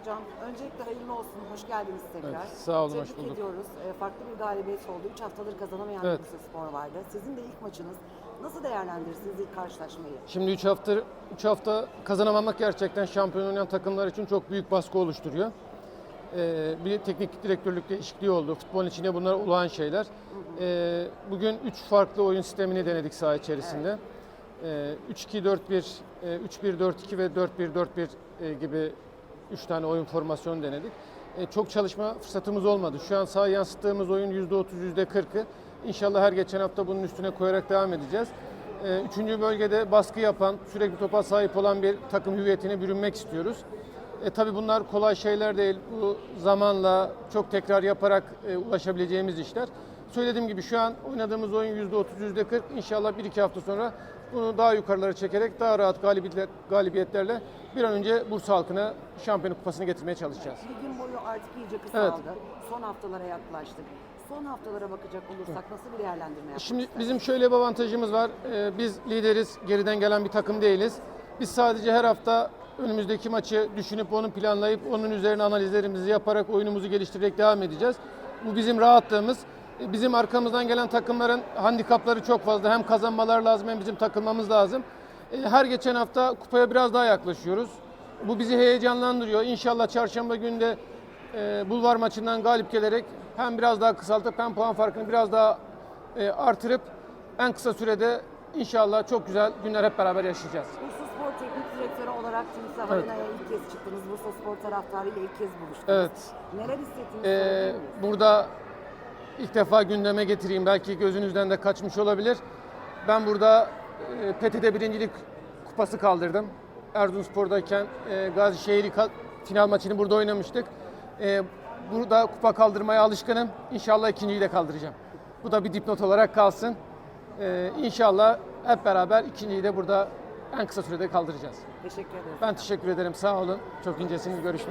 Hocam. Öncelikle hayırlı olsun, hoş geldiniz tekrar. Evet, sağ olun, hoş Tebrik bulduk. ediyoruz. Ee, Farklı bir galibiyet oldu. 3 haftadır kazanamayan Evet. Bursa Spor vardı. Sizin de ilk maçınız. Nasıl değerlendirirsiniz ilk karşılaşmayı? Şimdi 3 hafta 3 hafta kazanamamak gerçekten şampiyon oynayan takımlar için çok büyük baskı oluşturuyor. Ee, bir teknik direktörlük değişikliği oldu. Futbolun içinde bunlar olağan şeyler. Ee, bugün 3 farklı oyun sistemini denedik saha içerisinde. Ee, 3-2-4-1, e, 3-1-4-2 ve 4-1-4-1 e, gibi 3 tane oyun formasyonu denedik. E, çok çalışma fırsatımız olmadı. Şu an sahaya yansıttığımız oyun %30, %40'ı. İnşallah her geçen hafta bunun üstüne koyarak devam edeceğiz. E, Üçüncü bölgede baskı yapan, sürekli topa sahip olan bir takım hüviyetine bürünmek istiyoruz. E, tabii bunlar kolay şeyler değil. Bu zamanla çok tekrar yaparak e, ulaşabileceğimiz işler. Söylediğim gibi şu an oynadığımız oyun %30, %40. İnşallah 1-2 hafta sonra bunu daha yukarılara çekerek daha rahat galibiyetler, galibiyetlerle bir an önce Bursa halkına şampiyon kupasını getirmeye çalışacağız. Ligin boyu artık iyice kısaldı. Evet. Son haftalara yaklaştık. Son haftalara bakacak olursak nasıl bir değerlendirme yapmak Şimdi bizim şöyle bir avantajımız var. Ee, Biz lideriz, geriden gelen bir takım değiliz. Biz sadece her hafta önümüzdeki maçı düşünüp onu planlayıp onun üzerine analizlerimizi yaparak oyunumuzu geliştirerek devam edeceğiz. Bu bizim rahatlığımız. Ee, Bizim arkamızdan gelen takımların handikapları çok fazla. Hem kazanmalar lazım hem bizim takılmamız lazım. Ee, Her geçen hafta kupaya biraz daha yaklaşıyoruz. Bu bizi heyecanlandırıyor. İnşallah çarşamba günü de e, bulvar maçından galip gelerek hem biraz daha kısaltıp hem puan farkını biraz daha e, artırıp en kısa sürede inşallah çok güzel günler hep beraber yaşayacağız. Bursa Spor Teknik Direktörü olarak timsah Evet. arenaya ilk kez çıktınız. Bursa Spor taraftarıyla ilk kez buluştunuz. Evet. Neler hissettiniz? Ee, burada ilk defa gündeme getireyim. Belki gözünüzden de kaçmış olabilir. Ben burada e, PTT birincilik kupası kaldırdım. Erzurumspor'dayken e, Gazişehir'i final maçını burada oynamıştık. E, burada kupa kaldırmaya alışkınım. İnşallah ikinciyi de kaldıracağım. Bu da bir dipnot olarak kalsın. E, inşallah hep beraber ikinciyi de burada en kısa sürede kaldıracağız. Teşekkür ederiz. Ben teşekkür ederim. Sağ olun. Çok incesiniz. Görüşmek